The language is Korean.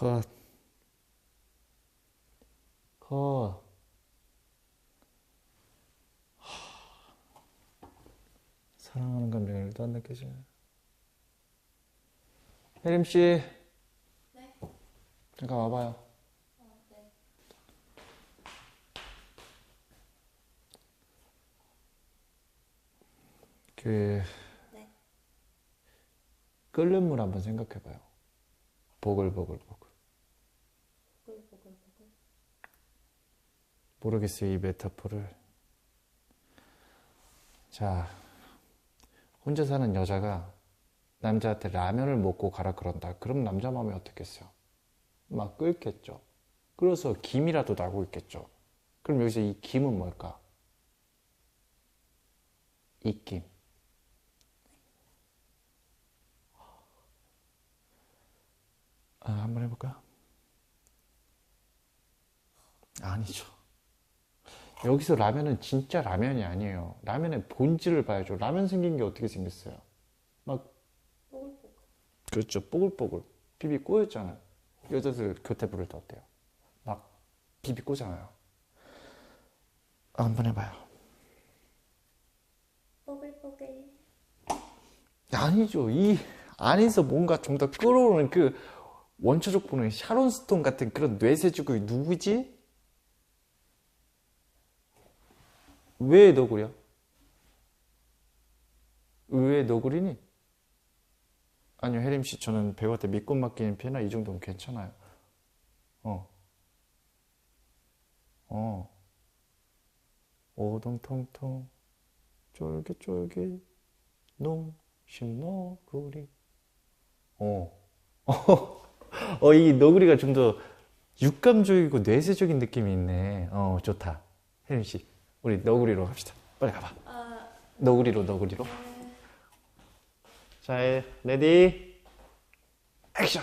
컷. 컷. 하. 사랑하는 감정이 1도 안 느껴지네. 혜림 씨. 네? 잠깐 와봐요. 어, 네. 그 네. 끓는 물 한번 생각해봐요. 보글보글보글. 모르겠어요, 이 메타포를. 자, 혼자 사는 여자가 남자한테 라면을 먹고 가라 그런다. 그럼 남자 마음이 어떻겠어요? 막 끓겠죠. 끓어서 김이라도 나고 있겠죠. 그럼 여기서 이 김은 뭘까? 입김. 아, 한번 해볼까요? 아니죠. 여기서 라면은 진짜 라면이 아니에요. 라면의 본질을 봐야죠. 라면 생긴 게 어떻게 생겼어요? 막, 보글보글. 그렇죠. 뽀글뽀글. 비비 꼬였잖아요. 여자들 곁에 부를 때 어때요? 막, 비비 꼬잖아요. 한번 해봐요. 보글보글. 아니죠. 이 안에서 뭔가 좀 더 끌어오는 그 원초적 본능, 샤론 스톤 같은 그런 뇌세주가 누구지? 왜 너구려? 왜 너구리니? 아니요, 혜림 씨, 저는 배우한테 믿고 맡기는 편이라 이 정도면 괜찮아요. 어. 어. 오동통통, 쫄깃쫄깃, 농심 너구리. 어. 어, 이 너구리가 좀 더 육감적이고 뇌세적인 느낌이 있네. 어, 좋다. 혜림 씨, 우리 너구리로 갑시다. 빨리 가봐. 아, 너구리로, 너구리로. 네. 자, 레디, 액션!